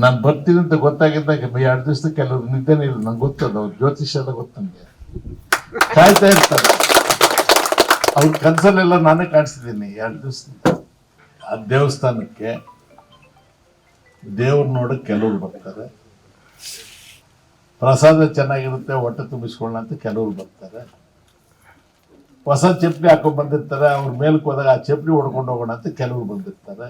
ನಾನು ಬರ್ತೀನಿ ಅಂತ ಗೊತ್ತಾಗಿದ್ದಾಗ ಎರಡು ದಿವಸದ ಕೆಲವ್ರು ನಿದ್ದೆನೇ ಇಲ್ಲ. ನಂಗೆ ಗೊತ್ತದ, ಅವ್ರು ಜ್ಯೋತಿಷ್ಯದ ಗೊತ್ತು ನನಗೆ ಕಾಯ್ತಾ ಇರ್ತಾರೆ. ಅವ್ರ ಕನ್ಸಲ್ಲೆಲ್ಲ ನಾನೇ ಕಾಣಿಸಿದ್ದೀನಿ ಎರಡು ದಿವಸ ಆ ದೇವಸ್ಥಾನಕ್ಕೆ ದೇವ್ರ ನೋಡಕ್ಕೆ ಕೆಲವ್ರು ಬರ್ತಾರೆ. ಪ್ರಸಾದ ಚೆನ್ನಾಗಿರುತ್ತೆ, ಹೊಟ್ಟೆ ತುಂಬಿಸ್ಕೊಳ್ಳ ಅಂತ ಕೆಲವ್ರು ಬರ್ತಾರೆ. ಹೊಸ ಚಪ್ಪಲಿ ಹಾಕೊಂಡ್ ಬಂದಿರ್ತಾರೆ, ಅವ್ರ ಮೇಲ್ಕೋದಾಗ ಆ ಚಪ್ಪಲಿ ಹೊಡ್ಕೊಂಡು ಹೋಗೋಣ ಅಂತ ಕೆಲವ್ರು ಬಂದಿರ್ತಾರೆ.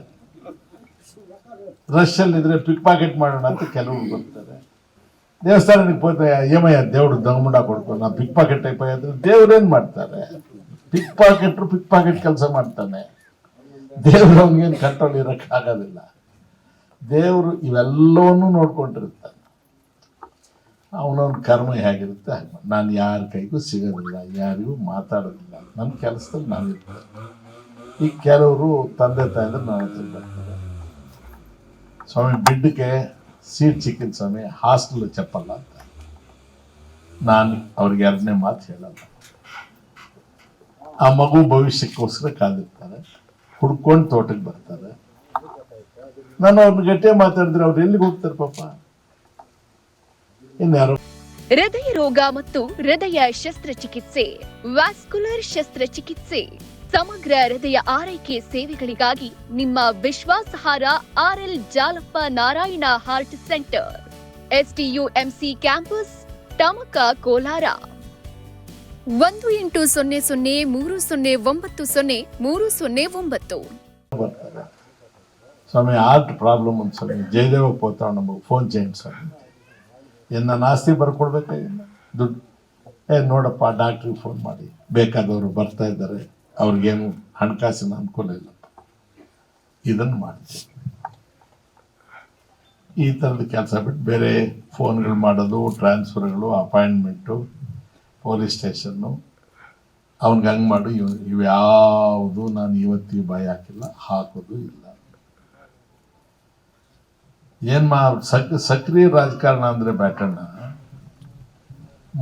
ರಶ್ ಅಲ್ಲಿ ಇದ್ರೆ ಪಿಕ್ ಪಾಕೆಟ್ ಮಾಡೋಣ ಅಂತ ಕೆಲವ್ರು ಬರ್ತಾರೆ ದೇವಸ್ಥಾನಕ್ಕೆ ಹೋದ್ರೆ ಏಮಯ್ಯ ದೇವ್ರು ದಂಗಮುಂಡ ಕೊಡ್ಕೊ ನಾ ಪಿಕ್ ಪಾಕೆಟ್ ಟೈಪ್ ಅಂದ್ರೆ ದೇವ್ರೇನು ಮಾಡ್ತಾರೆ? ಪಿಕ್ ಪಾಕೆಟ್ ಪಿಕ್ ಪಾಕೆಟ್ ಕೆಲಸ ಮಾಡ್ತಾನೆ. ದೇವ್ರು ಅವನಿಗೇನು ಕಂಟ್ರೋಲ್ ಇರಕ್ ಆಗೋದಿಲ್ಲ. ದೇವರು ಇವೆಲ್ಲವನ್ನೂ ನೋಡ್ಕೊಂಡಿರ್ತಾನೆ. ಅವನವನ ಕರ್ಮ ಹೇಗಿರುತ್ತೆ? ಹಾಗೆ ನಾನು ಯಾರ ಕೈಗೂ ಸಿಗೋದಿಲ್ಲ, ಯಾರಿಗೂ ಮಾತಾಡೋದಿಲ್ಲ. ನನ್ನ ಕೆಲಸದಲ್ಲಿ ನಾನು ಇರ್ತೇನೆ. ಈ ಕೆಲವರು ತಂದೆ ತಾಯಿದ್ರೆ ನಾನು ಬರ್ತಾರೆ. ಸ್ವಾಮಿ ಬಿಡ್ಡಕ್ಕೆ ಸೀಟ್ ಸಿಕ್ಕಿದ ಸ್ವಾಮಿ, ಹಾಸ್ಟೆಲ್ ಚಪ್ಪಲ್ಲ ಅಂತ. ನಾನು ಅವ್ರಿಗೆ ಎರಡನೇ ಮಾತು ಹೇಳಲ್ಲ. ಆ ಮಗು ಭವಿಷ್ಯಕ್ಕೋಸ್ಕರ ಕಾದಿರ್ತಾರೆ, ಹುಡ್ಕೊಂಡು ತೋಟಕ್ಕೆ ಬರ್ತಾರೆ. ನಾನು ಅವ್ರನ್ನ ಗಟ್ಟಿಯಾಗಿ ಮಾತಾಡಿದ್ರೆ ಅವ್ರು ಎಲ್ಲಿಗೆ ಹೋಗ್ತಾರೆ ಪಾಪ? ಇನ್ಯಾರು ಹೃದಯ ರೋಗ ಮತ್ತು ಹೃದಯ ಶಸ್ತ್ರಚಿಕಿತ್ಸೆ ವ್ಯಾಸ್ಕುಲರ್ ಶಸ್ತ್ರಚಿಕಿತ್ಸೆ. ಸಮಗ್ರ ಹೃದಯ ಆರೈಕೆ ಸೇವೆಗಳಿಗಾಗಿ ನಿಮ್ಮ ವಿಶ್ವಾಸಾರ್ಹ RL Jalappa Narayana heart centre SDUMC campus Tamaka Kolar ಒಂದು ಎಂಟು ಸೊನ್ನೆ ಸೊನ್ನೆ ಮೂರು ಸೊನ್ನೆ ಒಂಬತ್ತು ಸೊನ್ನೆ ಮೂರು ಸೊನ್ನೆ ಒಂಬತ್ತು ಬರ್ತಾರೆ ಸ್ವಾಮಿ ಹಾರ್ಟ್ ಪ್ರಾಬ್ಲಮ್ ಅಂತ ಸ್ವಾಮಿ ಜಯದೇವ పోతా ನಮಗೆ ಫೋನ್ చేయండి ಸ್ವಾಮಿ ಏನು ನಾನು ಆಸ್ತಿ ಬರ್ಕೊಡ್ಬೇಕಾಗಿಲ್ಲ ದುಡ್ಡು ಏ ನೋಡಪ್ಪ ಡಾಕ್ಟ್ರಿಗೆ ಫೋನ್ ಮಾಡಿ ಬೇಕಾದವರು ಬರ್ತಾ ಇದ್ದಾರೆ ಅವ್ರಿಗೇನು ಹಣಕಾಸಿನ ಅನುಕೂಲ ಇಲ್ಲ. ಇದನ್ನು ಮಾಡ್ತೀವಿ ಈ ಥರದ ಕೆಲಸ ಬಿಟ್ಟು ಬೇರೆ ಫೋನ್ಗಳು ಮಾಡೋದು, ಟ್ರಾನ್ಸ್ಫರ್ಗಳು, ಅಪಾಯಿಂಟ್ಮೆಂಟು, ಪೊಲೀಸ್ ಸ್ಟೇಷನ್ನು ಅವ್ನಿಗೆ ಹಂಗೆ ಮಾಡು, ಇವ್ ಇವ್ಯಾವುದು ನಾನು ಇವತ್ತಿಗೆ ಭಯ ಹಾಕಿಲ್ಲ, ಹಾಕೋದು ಇಲ್ಲ. ಏನು ಮಾ, ಸಕ್, ಸಕ್ರಿಯ ರಾಜಕಾರಣ ಅಂದ್ರೆ ಬ್ಯಾಟಣ್ಣ,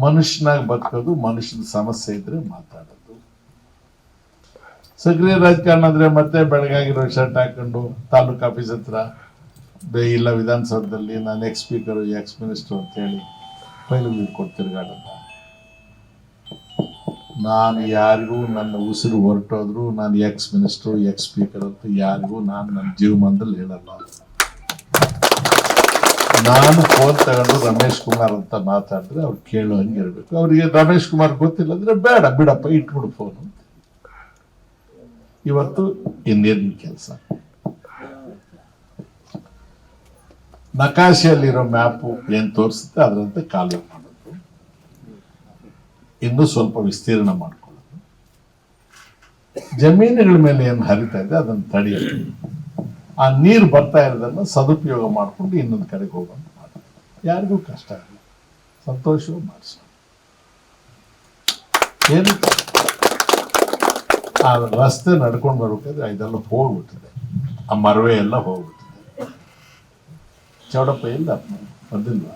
ಮನುಷ್ಯನಾಗ ಬದುಕೋದು ಮನುಷ್ಯನ ಸಮಸ್ಯೆ ಇದ್ರೆ ಮಾತಾಡೋದು. ಸಕ್ರಿಯ ರಾಜಕಾರಣ ಅಂದ್ರೆ ಮತ್ತೆ ಬೆಳಗಾಗಿರೋ ಶರ್ಟ್ ಹಾಕೊಂಡು ತಾಲೂಕ್ ಆಫೀಸ್ ಹತ್ರ ಇಲ್ಲ ವಿಧಾನಸೌಧದಲ್ಲಿ ನಾನು ಎಕ್ಸ್ ಸ್ಪೀಕರ್ ಎಕ್ಸ್ ಮಿನಿಸ್ಟರ್ ಅಂತ ಹೇಳಿ ಫೈಲ್ ಕೊಡ್ತಿರ್ಗಾಡಲ್ಲ. ನಾನು ಯಾರಿಗೂ ನನ್ನ ಉಸಿರು ಹೊರಟೋದ್ರು ನಾನು ಎಕ್ಸ್ ಮಿನಿಸ್ಟ್ರು ಎಕ್ಸ್ ಸ್ಪೀಕರ್ ಅಂತ ಯಾರಿಗೂ ನಾನು ನನ್ನ ಜೀವಮಾನದಲ್ಲಿ ಹೇಳಲ್ಲ. ನಾನು ಫೋನ್ ತಗೊಂಡು ರಮೇಶ್ ಕುಮಾರ್ ಅಂತ ಮಾತಾಡಿದ್ರೆ ಅವ್ರು ಕೇಳೋ ಹಂಗೆ ಇರಬೇಕು. ಅವರಿಗೆ ರಮೇಶ್ ಕುಮಾರ್ ಗೊತ್ತಿಲ್ಲ ಅಂದ್ರೆ ಬೇಡ, ಬಿಡಪ್ಪ, ಇಟ್ಬಿಡು ಫೋನು ಇವತ್ತು ಇನ್ನೇನು ಕೆಲಸ. ನಕಾಶಿಯಲ್ಲಿರೋ ಮ್ಯಾಪು ಏನು ತೋರಿಸುತ್ತೆ? ಅದರಂತೆ ಕಾಲು ಮಾಡೋದು. ಇನ್ನೂ ಸ್ವಲ್ಪ ವಿಸ್ತೀರ್ಣ ಮಾಡ್ಕೊಳ್ಳೋದು. ಜಮೀನುಗಳ ಮೇಲೆ ಏನು ಹರಿತಾ ಇದೆ, ಅದನ್ನು ತಡೆಯೋದು. ಆ ನೀರು ಬರ್ತಾ ಇರೋದನ್ನ ಸದುಪಯೋಗ ಮಾಡ್ಕೊಂಡು ಇನ್ನೊಂದು ಕಡೆಗೆ ಹೋಗೋದು ಮಾಡೋದು. ಯಾರಿಗೂ ಕಷ್ಟ ಆಗಲ್ಲ ಸಂತೋಷವೂ ಮಾಡಿಸೋಣ ಏನು ಆ ರಸ್ತೆ ನಡ್ಕೊಂಡು ಬರ್ಬೇಕಾದ್ರೆ ಇದೆಲ್ಲ ಹೋಗ್ಬಿಟ್ಟಿದೆ ಆ ಮರವೇ ಎಲ್ಲ ಹೋಗ್ಬಿಟ್ಟಿದೆ ಚೌಡಪ್ಪ ಇಲ್ಲ ಬಂದಿಲ್ಲ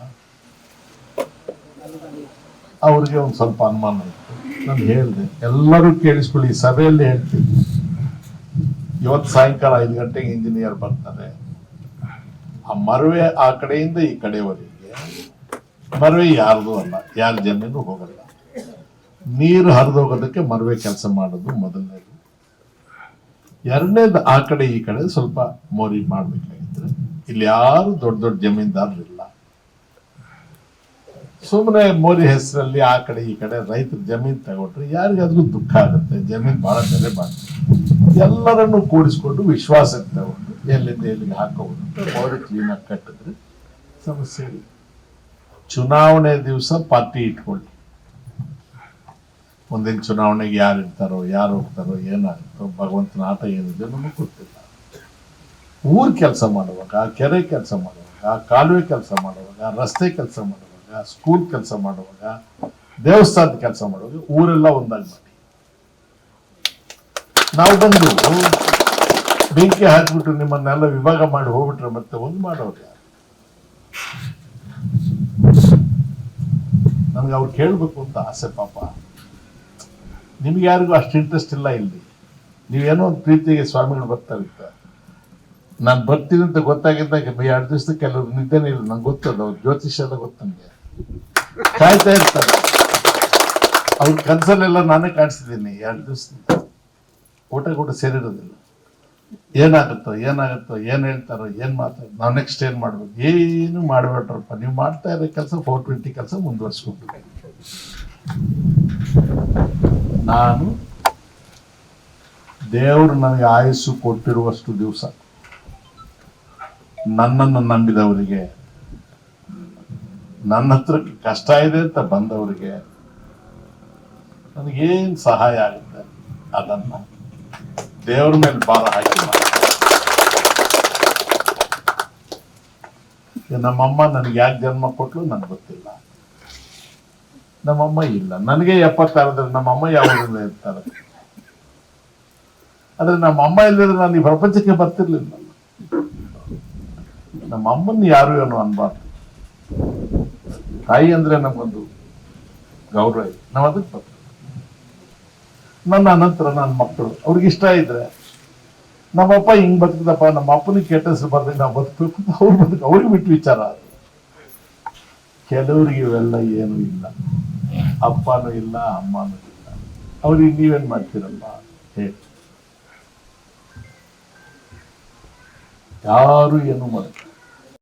ಅವ್ರಿಗೆ ಒಂದು ಸ್ವಲ್ಪ ಅನುಮಾನ ಇತ್ತು. ನಾನು ಹೇಳಿದೆ, ಎಲ್ಲರೂ ಕೇಳಿಸ್ಕೊಳ್ಳಿ ಸಭೆಯಲ್ಲಿ ಹೇಳ್ತೀನಿ. ಇವತ್ತು ಸಾಯಂಕಾಲ ಐದು ಗಂಟೆಗೆ ಇಂಜಿನಿಯರ್ ಬರ್ತಾರೆ. ಆ ಮರವೆ ಆ ಕಡೆಯಿಂದ ಈ ಕಡೆವರೆಗೆ. ಮರವೆ ಯಾರ್ದು ಅಲ್ಲ, ಯಾರ ಜಮೀನು ಹೋಗಲ್ಲ. ನೀರು ಹರಿದೋಗೋದಕ್ಕೆ ಮರವೆ ಕೆಲಸ ಮಾಡೋದು ಮೊದಲನೇದು. ಎರಡನೇದು ಆ ಕಡೆ ಈ ಕಡೆ ಸ್ವಲ್ಪ ಮೋರಿ ಮಾಡಬೇಕಾಗಿದ್ರೆ ಇಲ್ಲಿ ಯಾರು ದೊಡ್ಡ ದೊಡ್ಡ ಜಮೀನ್ದಾರರಿಲ್ಲ ಸುಮ್ಮನೆ ಮೋರಿ ಹೆಸರಲ್ಲಿ ಆ ಕಡೆ ಈ ಕಡೆ ರೈತರ ಜಮೀನ್ ತಗೊಂಡ್ರೆ ಯಾರಿಗಾದ್ರೂ ದುಃಖ ಆಗುತ್ತೆ, ಜಮೀನ್ ಬಹಳ ಬೆಲೆ ಬಾಳ್ತದೆ ಎಲ್ಲರನ್ನು ಕೂಡಿಸ್ಕೊಂಡು ವಿಶ್ವಾಸಕ್ಕೆ ತಗೊಂಡು ಎಲ್ಲಿಂದ ಎಲ್ಲಿಗೆ ಹಾಕೋದು ಮೋರಿ ಕ್ಲೀನಾಗಿ ಕಟ್ಟಿದ್ರೆ ಸಮಸ್ಯೆ ಚುನಾವಣೆ ದಿವಸ ಪಾರ್ಟಿ ಇಟ್ಕೊಳ್ಳಿ ಮುಂದಿನ ಚುನಾವಣೆಗೆ ಯಾರು ಇರ್ತಾರೋ, ಯಾರು ಹೋಗ್ತಾರೋ, ಏನಾಗುತ್ತೋ, ಭಗವಂತನ ಆಟ ಏನಿದೆ ನಮಗೆ ಗೊತ್ತಿಲ್ಲ. ಊರ್ ಕೆಲಸ ಮಾಡುವಾಗ, ಕೆರೆ ಕೆಲಸ ಮಾಡುವಾಗ, ಕಾಲುವೆ ಕೆಲಸ ಮಾಡುವಾಗ, ರಸ್ತೆ ಕೆಲಸ ಮಾಡುವಾಗ ಸ್ಕೂಲ್ ಕೆಲಸ ಮಾಡುವಾಗ, ದೇವಸ್ಥಾನದ ಕೆಲಸ ಮಾಡುವಾಗ ಊರೆಲ್ಲ ಒಂದಾಗಿ ಮಾಡಿ. ನಾವು ಬಂದು ಬೆಂಕಿ ಹಾಕ್ಬಿಟ್ಟು ನಿಮ್ಮನ್ನೆಲ್ಲ ವಿಭಾಗ ಮಾಡಿ ಹೋಗ್ಬಿಟ್ರೆ ಮತ್ತೆ ಒಂದು ಮಾಡೋರು ಯಾರು? ನಮ್ಗೆ ಅವ್ರು ಕೇಳಬೇಕು ಅಂತ ಆಸೆ ಪಾಪ. ನಿಮ್ಗೆ ಯಾರಿಗೂ ಅಷ್ಟು ಇಂಟ್ರೆಸ್ಟ್ ಇಲ್ಲ ಇಲ್ಲಿ. ನೀವೇನೋ ಒಂದು ಪ್ರೀತಿಗೆ ಸ್ವಾಮಿಗಳು ಬರ್ತಾ ನಾನು ಬರ್ತೀನಿ ಅಂತ ಗೊತ್ತಾಗಿದ್ದಾಗ ಎರಡು ದಿವಸದ ಕೆಲವ್ರು ನಿದ್ದೆನೇ ಇಲ್ಲ. ನಂಗೆ ಗೊತ್ತದ, ಅವ್ರು ಜ್ಯೋತಿಷ್ಯ ಎಲ್ಲ ಗೊತ್ತು ನನಗೆ ಕಾಯ್ತಾ ಇರ್ತಾರೆ. ಅವ್ರ ಕನ್ಸಲ್ಲೆಲ್ಲ ನಾನೇ ಕಾಣಿಸಿದ್ದೀನಿ ಎರಡು ದಿವಸ ಊಟ ಕೂಡ ಸೇರಿರೋದಿಲ್ಲ. ಏನಾಗುತ್ತೋ ಏನಾಗುತ್ತೋ, ಏನು ಹೇಳ್ತಾರೋ, ಏನು ಮಾತಾಡೋ ನಾವು ನೆಕ್ಸ್ಟ್ ಏನು ಮಾಡ್ಬೇಕು? ಏನು ಮಾಡ್ಬೇಡ್ರಪ್ಪ. ನೀವು ಮಾಡ್ತಾ ಇರೋ ಕೆಲಸ ಫೋರ್ ಟ್ವೆಂಟಿ ಕೆಲಸ ಮುಂದುವರ್ಸ್ಕೊಂಡು ನಾನು ದೇವರು ನನಗೆ ಆಯಸ್ಸು ಕೊಟ್ಟಿರುವಷ್ಟು ದಿವಸ ನನ್ನನ್ನು ನಂಬಿದವರಿಗೆ, ನನ್ನ ಹತ್ರ ಕಷ್ಟ ಇದೆ ಅಂತ ಬಂದವರಿಗೆ ನನಗೇನು ಸಹಾಯ ಆಗುತ್ತೆ? ಅದನ್ನ ದೇವ್ರ ಮೇಲೆ ಭಾರ ಹಾಕಿ ನಮ್ಮಮ್ಮ ನನಗೆ ಯಾಕೆ ಜನ್ಮ ಕೊಟ್ಲು ನನಗೆ ಗೊತ್ತಿಲ್ಲ. ನಮ್ಮಮ್ಮ ಇಲ್ಲ. ನನಗೆ ಎಪ್ಪತ್ತಾರದ್ರೆ ನಮ್ಮಮ್ಮ ಯಾವಾಗಿಂದ ಇರ್ತಾರೆ ಆದ್ರೆ ನಮ್ಮ ಅಮ್ಮ ಇಲ್ಲದ್ರೆ ನಾನು ಈ ಪ್ರಪಂಚಕ್ಕೆ ಬರ್ತಿರ್ಲಿಲ್ಲ. ನಮ್ಮ ಅಮ್ಮನ ಯಾರು ಏನು ಅನ್ಬಾರ್ದು? ತಾಯಿ ಅಂದ್ರೆ ನಮಗೊಂದು ಗೌರವ ಇದೆ. ನಾವು ಅದಕ್ಕೆ ಬರ್ತೀವಿ. ನನ್ನ ಅನಂತರ ನನ್ನ ಮಕ್ಕಳು, ಅವ್ರಿಗೆ ಇಷ್ಟ ಇದ್ರೆ ನಮ್ಮಪ್ಪ ಹಿಂಗ್ ಬದುಕಿದಪ್ಪ ನಮ್ಮ ಅಪ್ಪನಿಗೆ ಕೆಟ್ಟ ಹೆಸರು ನಾವು ಬದುಕಬೇಕು ಅವ್ರು ಬದುಕು ಅವ್ರಿಗೆ ಬಿಟ್ಟು ವಿಚಾರ ಕೆಲವರಿಗೆ ಇವೆಲ್ಲ ಏನೂ ಇಲ್ಲ. ಅಪ್ಪನೂ ಇಲ್ಲ ಅಮ್ಮನೂ ಇಲ್ಲ. ಅವ್ರಿಗೆ ನೀವೇನ್ ಮಾಡ್ತೀರಲ್ಲ ಹೇ. ಯಾರು ಏನು ಮಾಡಿ